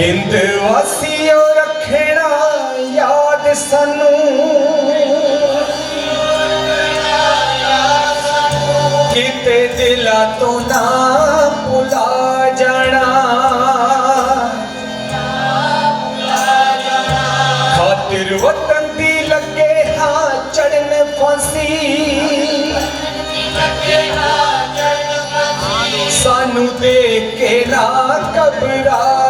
ਹਿੰਦ ਵਾਸੀਓ ਰੱਖਣਾ ਯਾਦ ਸਾਨੂੰ। ਕਿਤੇ ਦਿਲਾਂ ਤੋਂ ਨਾ ਭੁਲਾ ਜਾਣਾ। ਖਾਤਰ ਵਤਨ ਦੀ ਲੱਗੇ ਹਾਂ ਚੜਨ ਫਾਂਸੀ। ਸਾਨੂੰ ਦੇਖ ਕੇ ਨਾ ਘਬਰਾ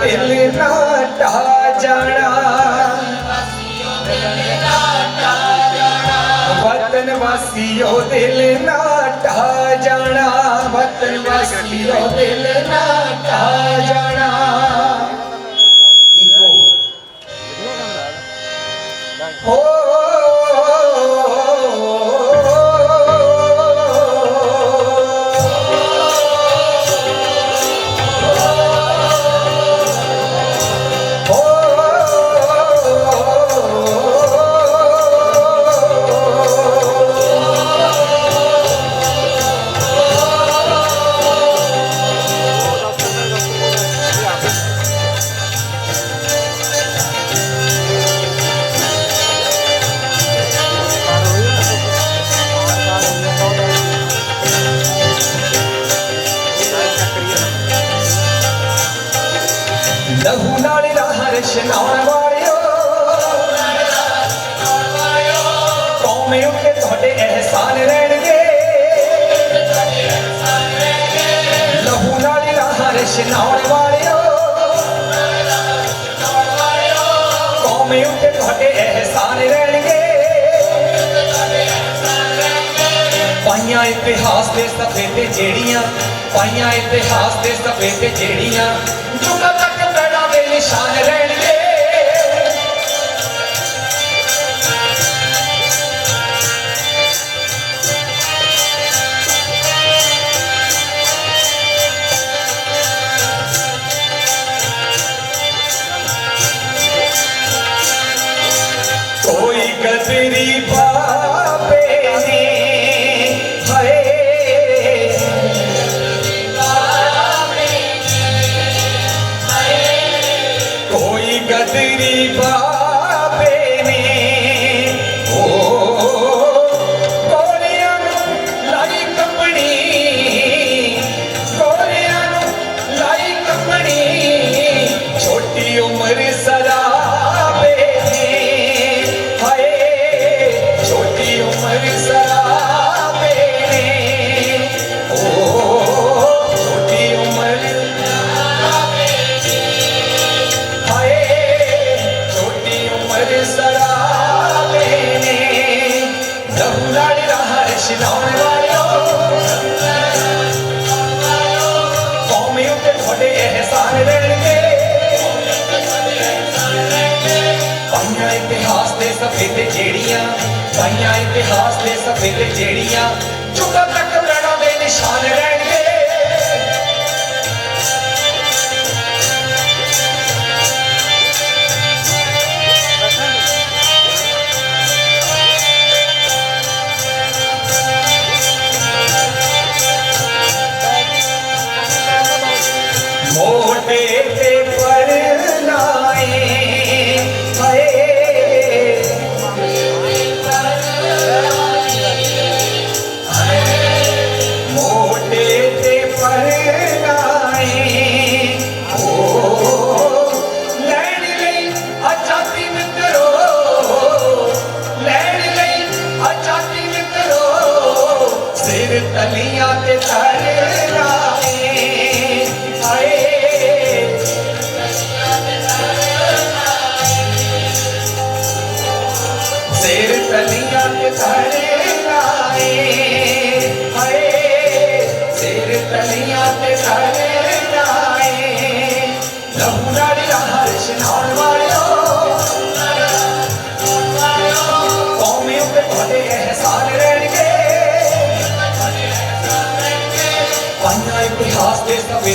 ਦਿਲ ਨਾ ਢਾ ਜਾਣਾ। ਵਤਨ ਵਾਸੀਓ, ਦਿਲ ਨਾ ਢਾ ਜਾਣਾ। ਵਤਨ ਵਾਸੀਓ, ਦਿਲ ਨਾ ਢਾ ਜਾਣਾ। ਕੌਮੇ ਉੱਤੇ ਤੁਹਾਡੇ ਅਹਿਸਾਨ ਰਹਿਣਗੇ। ਲਹੂ ਨਾਲ ਰਾਹ ਰਸ਼ਨਾਉਣ ਵਾਲਿਓ। ਕੌਮੇ ਉੱਤੇ ਤੁਹਾਡੇ ਅਹਿਸਾਨ ਰਹਿਣਗੇ। ਪਾਈਆਂ ਇਤਿਹਾਸ ਦੇ ਸਫੇ ਤੇ ਜਿਹੜੀਆਂ, ਪਾਈਆਂ ਇਤਿਹਾਸ ਦੇ ਸਫੇ ਤੇ ਜਿਹੜੀਆਂ।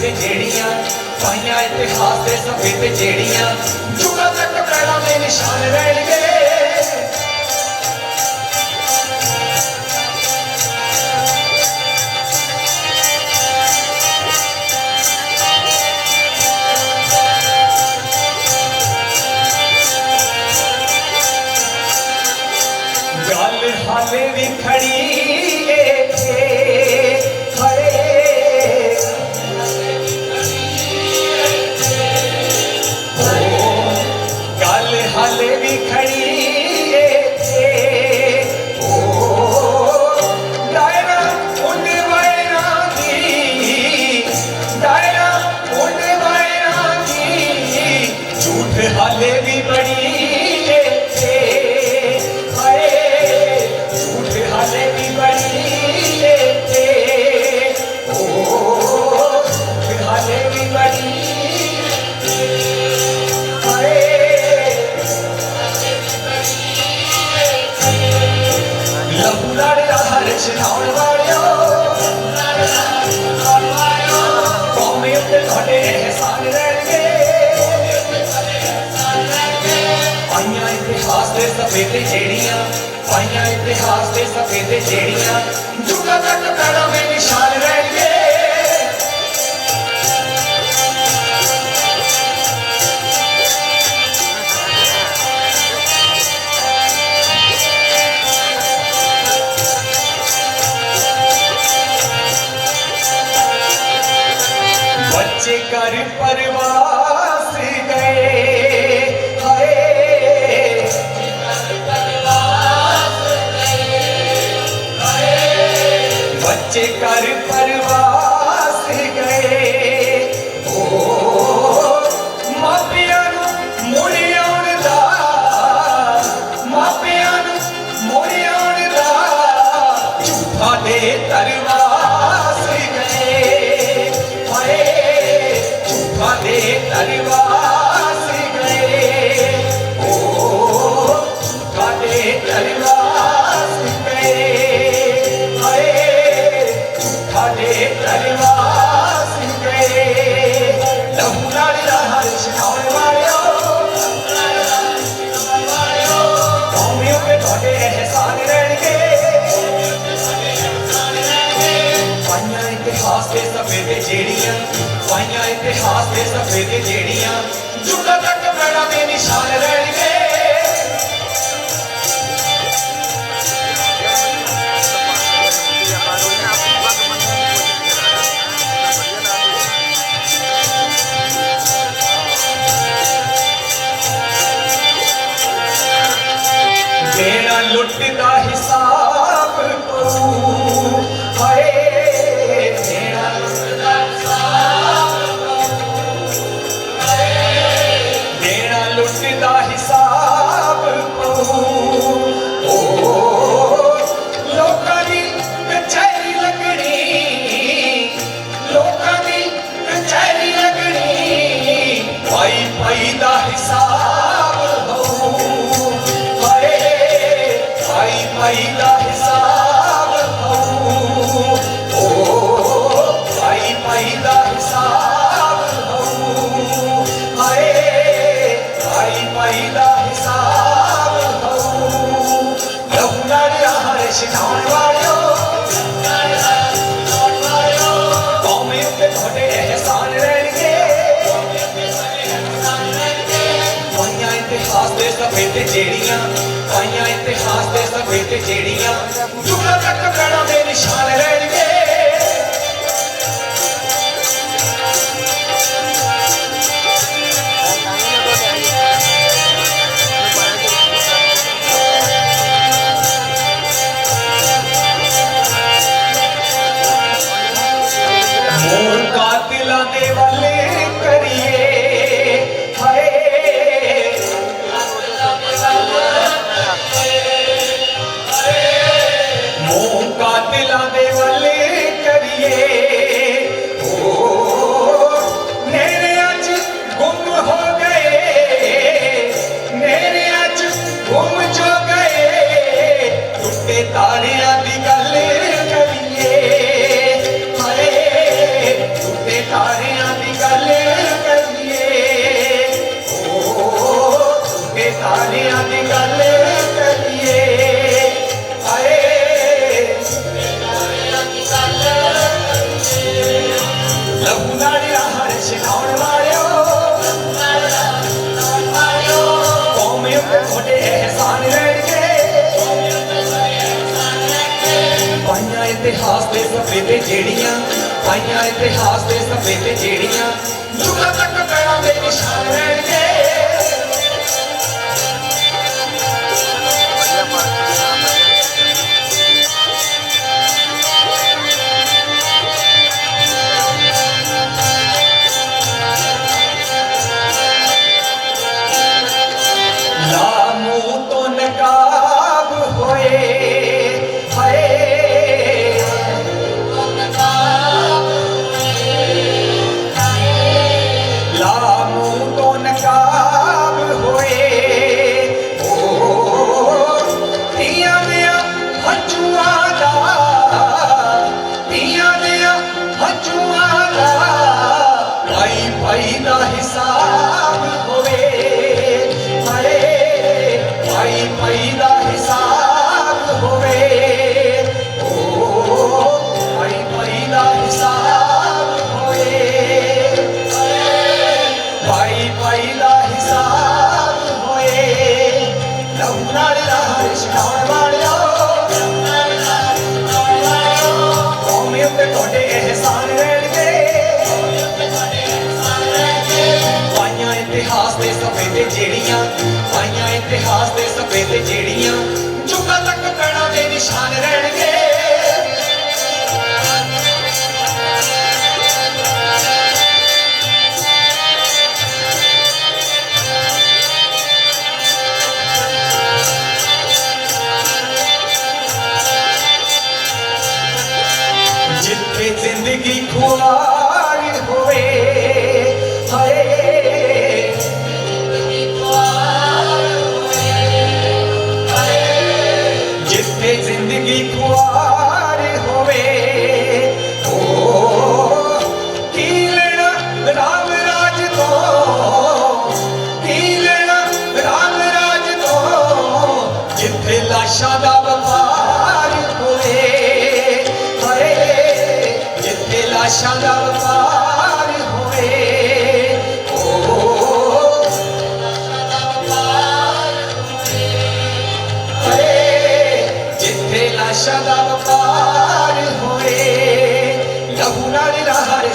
ਵਿੱਚ ਜਿਹੜੀਆਂ ਪਾਈਆਂ ਇਤਿਹਾਸ ਦੇ ਸਫੇਦ ਜਿਹੜੀਆਂ ਜੁਗਾਂ ਤੱਕ ਪੈਰਾਂ ਦੇ ਨਿਸ਼ਾਨ ਰਹਿਣਗੇ। ਸਫੇਦੇ ਛੇੜੀਆਂ ਪਾਈਆਂ ਇਤਿਹਾਸ ਦੇ ਸਫੇਦੇ ਛੇੜੀਆਂ ਜੁਗਾ ਤੱਕ ਤੜਾ ਮੇ ਨਿਸ਼ਾਨ ਰਹਿ ਗਏ। ਬੱਚੇ ਕਰ ਪਰਵਾਹ कर पर ਸਾਈਆਂ ਇਤਿਹਾਸ ਦੇ ਸਫੇਦੇ ਜਿਹੜੀਆਂ ਜੁਗਾ ਤੱਕ ਬੜਾ ਦੇ ਨਿਸ਼ਾਨ ਰਹਿਣਗੇ ਲੁੱਟਦਾ ਹਿਸਾਬ ਕਰੂ ਸਫੇਦੇ ਜਿਹੜੀਆਂ ਆਈਆਂ ਇਤਿਹਾਸ ਦੇ ਸਫੇਦੇ ਜਿਹੜੀਆਂ ਜੁਗਾ ਤੱਕ ਕੜਾ ਦੇ ਨਿਸ਼ਾਨ ਰਹਿਣਗੇ। ਸਵੇਤੇ ਜਿਹੜੀਆਂ ਪਾਈਆਂ ਇਤਿਹਾਸ ਦੇ ਸਵੇਤੇ ਜਿਹੜੀਆਂ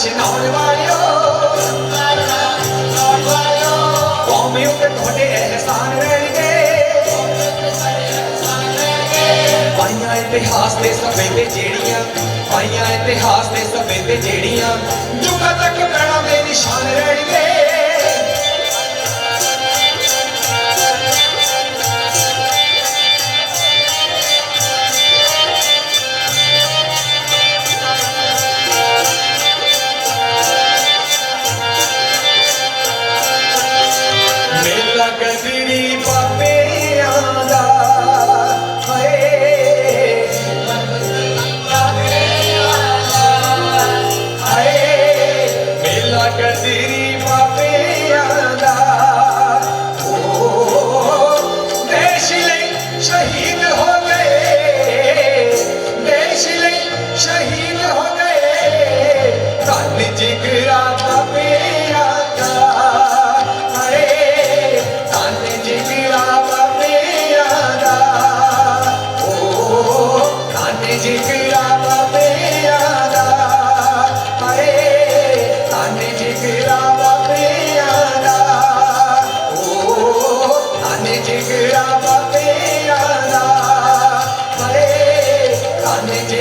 ਅਸੀਂ ਨਾਉਣ ਵਾਲਿਓ ਨਾਉਣ ਵਾਲਿਓ ਕੌਮੀ ਉੱਤੇ ਤੁਹਾਡੇ ਅਹਿਸਾਨ ਰਹਿਣਗੇ ਪਾਈਆਂ ਇਤਿਹਾਸ ਦੇ ਸਫੇਦੇ ਜਿਹੜੀਆਂ ਪਾਈਆਂ ਇਤਿਹਾਸ ਦੇ ਸਫੇਦੇ ਜਿਹੜੀਆਂ ਜੁਗਾ ਤੱਕ ਪ੍ਰਣਾਮ ਦੇ ਨਿਸ਼ਾਨ ਰਹਿਣਗੇ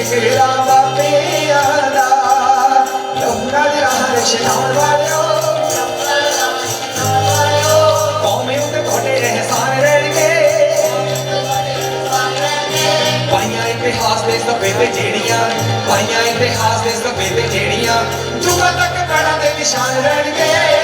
ਸ੍ਰੀ ਰਾਮ ਬਾਬੇ ਆਦਾ ਯਮੁਨਾ ਦੇ ਰਾਹ ਦੇ ਸ਼ਨਾਉਣ ਵਾਲਿਓ ਕੌਮੇ ਉੱਤੇ ਘੋਟੇ ਰਹੇ ਸਾਨ ਰਹਿਣ ਕੇ ਪਾਈਆਂ ਇਤਿਹਾਸ ਦੇ ਸਫੇਦੇ ਜਿਹੜੀਆਂ ਪਾਈਆਂ ਇਤਿਹਾਸ ਦੇ ਸਫੇਦੇ ਜਿਹੜੀਆਂ ਜੁਗਾਂ ਤੱਕ ਕੜਾ ਦੇ ਨਿਸ਼ਾਨ ਰਹਿਣਗੇ